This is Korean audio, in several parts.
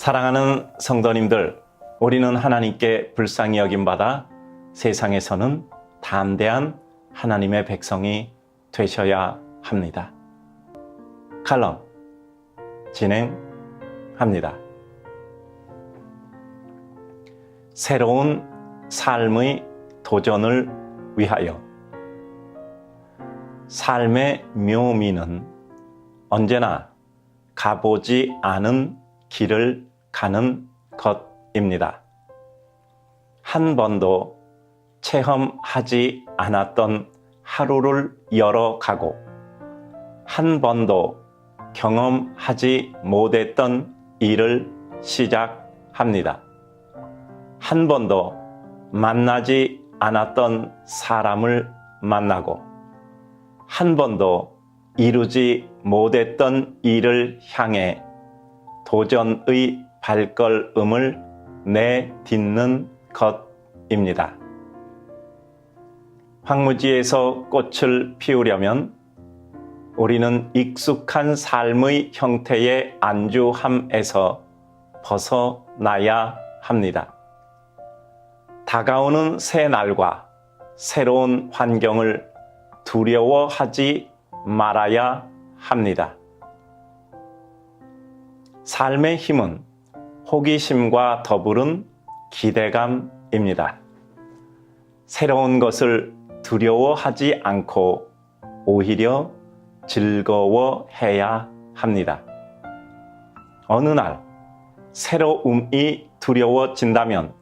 사랑하는 성도님들, 우리는 하나님께 불쌍히 여김받아 세상에서는 담대한 하나님의 백성이 되셔야 합니다. 칼럼 진행합니다. 새로운 삶의 도전을 위하여 삶의 묘미는 언제나 가보지 않은 길을 가는 것입니다. 한 번도 체험하지 않았던 하루를 열어가고 한 번도 경험하지 못했던 일을 시작합니다. 한 번도 만나지 않았던 사람을 만나고 한 번도 이루지 못했던 일을 향해 도전의 발걸음을 내딛는 것입니다. 황무지에서 꽃을 피우려면 우리는 익숙한 삶의 형태의 안주함에서 벗어나야 합니다. 다가오는 새 날과 새로운 환경을 두려워하지 말아야 합니다. 삶의 힘은 호기심과 더불은 기대감입니다. 새로운 것을 두려워하지 않고 오히려 즐거워해야 합니다. 어느 날 새로움이 두려워진다면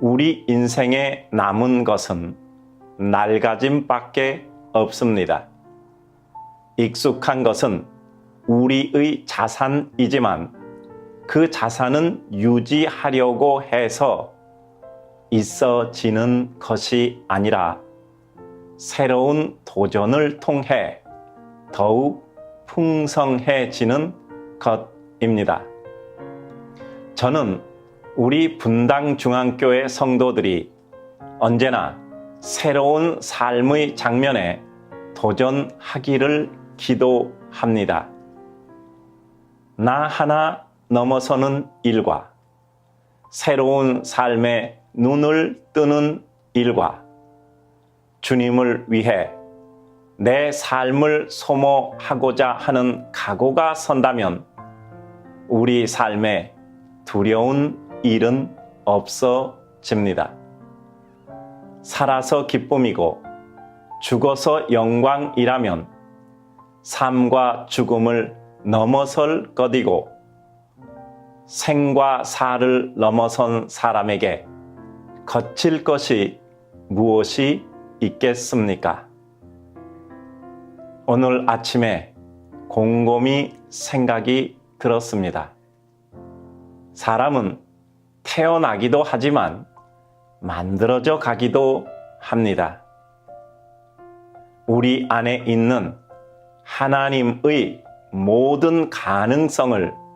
우리 인생에 남은 것은 낡아짐밖에 없습니다. 익숙한 것은 우리의 자산이지만 그 자산은 유지하려고 해서 있어지는 것이 아니라 새로운 도전을 통해 더욱 풍성해지는 것입니다. 저는 우리 분당 중앙교회 성도들이 언제나 새로운 삶의 장면에 도전하기를 기도합니다. 나 하나 넘어서는 일과 새로운 삶에 눈을 뜨는 일과 주님을 위해 내 삶을 소모하고자 하는 각오가 선다면 우리 삶에 두려운 일은 없어집니다. 살아서 기쁨이고 죽어서 영광이라면 삶과 죽음을 넘어설 것이고 생과 사를 넘어선 사람에게 거칠 것이 무엇이 있겠습니까? 오늘 아침에 곰곰이 생각이 들었습니다. 사람은 태어나기도 하지만 만들어져 가기도 합니다. 우리 안에 있는 하나님의 모든 가능성을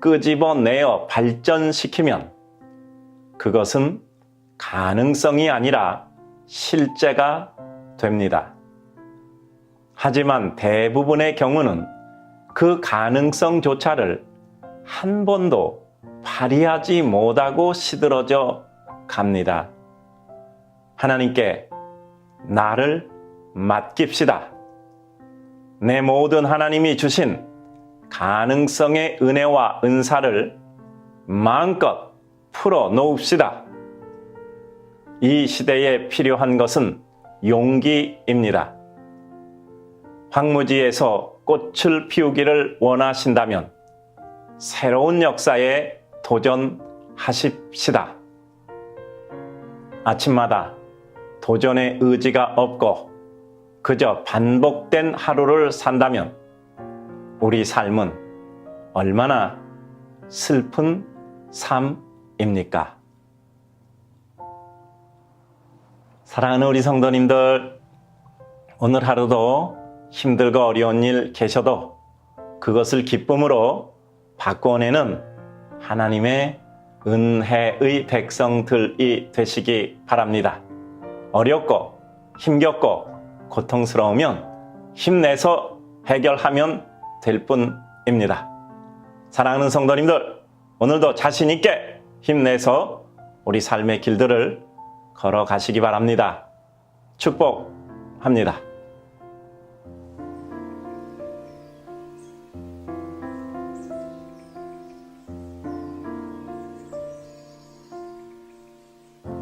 끄집어내어 발전시키면 그것은 가능성이 아니라 실제가 됩니다. 하지만 대부분의 경우는 그 가능성조차를 한 번도 발휘하지 못하고 시들어져 갑니다. 하나님께 나를 맡깁시다. 내 모든 하나님이 주신 가능성의 은혜와 은사를 마음껏 풀어 놓읍시다. 이 시대에 필요한 것은 용기입니다. 황무지에서 꽃을 피우기를 원하신다면 새로운 역사에 도전하십시다. 아침마다 도전의 의지가 없고 그저 반복된 하루를 산다면 우리 삶은 얼마나 슬픈 삶입니까? 사랑하는 우리 성도님들, 오늘 하루도 힘들고 어려운 일 계셔도 그것을 기쁨으로 바꿔내는 하나님의 은혜의 백성들이 되시기 바랍니다. 어렵고 힘겹고 고통스러우면 힘내서 해결하면 될 뿐입니다. 사랑하는 성도님들, 오늘도 자신 있게 힘내서 우리 삶의 길들을 걸어가시기 바랍니다. 축복합니다.